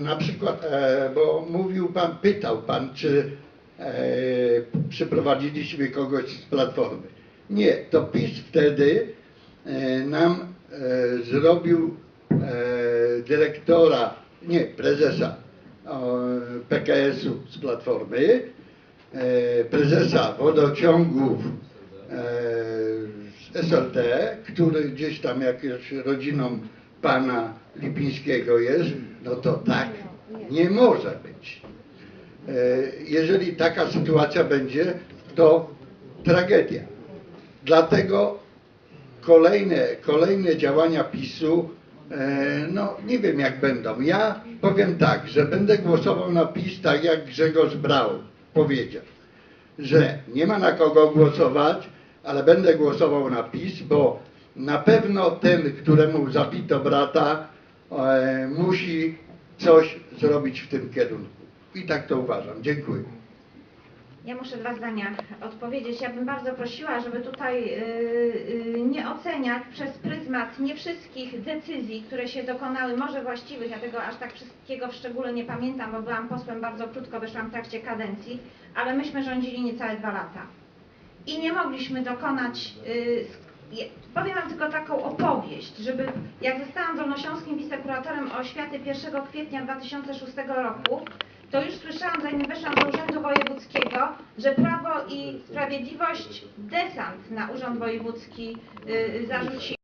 na przykład, e, bo mówił pan, pytał pan, czy e, przyprowadziliśmy kogoś z Platformy. Nie, to PiS wtedy e, nam zrobił dyrektora, nie, prezesa PKS-u z Platformy, prezesa wodociągów z SLT, który gdzieś tam jakąś rodziną pana Lipińskiego jest, no to tak nie może być. E, Jeżeli taka sytuacja będzie, to tragedia. Dlatego kolejne, kolejne działania PiSu, e, no nie wiem jak będą. Ja powiem tak, że będę głosował na PiS tak jak Grzegorz Braun powiedział, że nie ma na kogo głosować, ale będę głosował na PiS, bo na pewno ten, któremu zabito brata, e, musi coś zrobić w tym kierunku. I tak to uważam. Dziękuję. Ja muszę dwa zdania odpowiedzieć. Ja bym bardzo prosiła, żeby tutaj y, y, nie oceniać przez pryzmat nie wszystkich decyzji, które się dokonały, może właściwych, ja tego aż tak wszystkiego w szczególe nie pamiętam, bo byłam posłem bardzo krótko, weszłam w trakcie kadencji, ale myśmy rządzili niecałe dwa lata. I nie mogliśmy dokonać, y, je- powiem Wam tylko taką opowieść, żeby jak zostałam dolnośląskim wisekuratorem oświaty 1 kwietnia 2006 roku, to już słyszałam, zanim weszłam do Urzędu Wojewódzkiego, że Prawo i Sprawiedliwość desant na Urząd Wojewódzki y.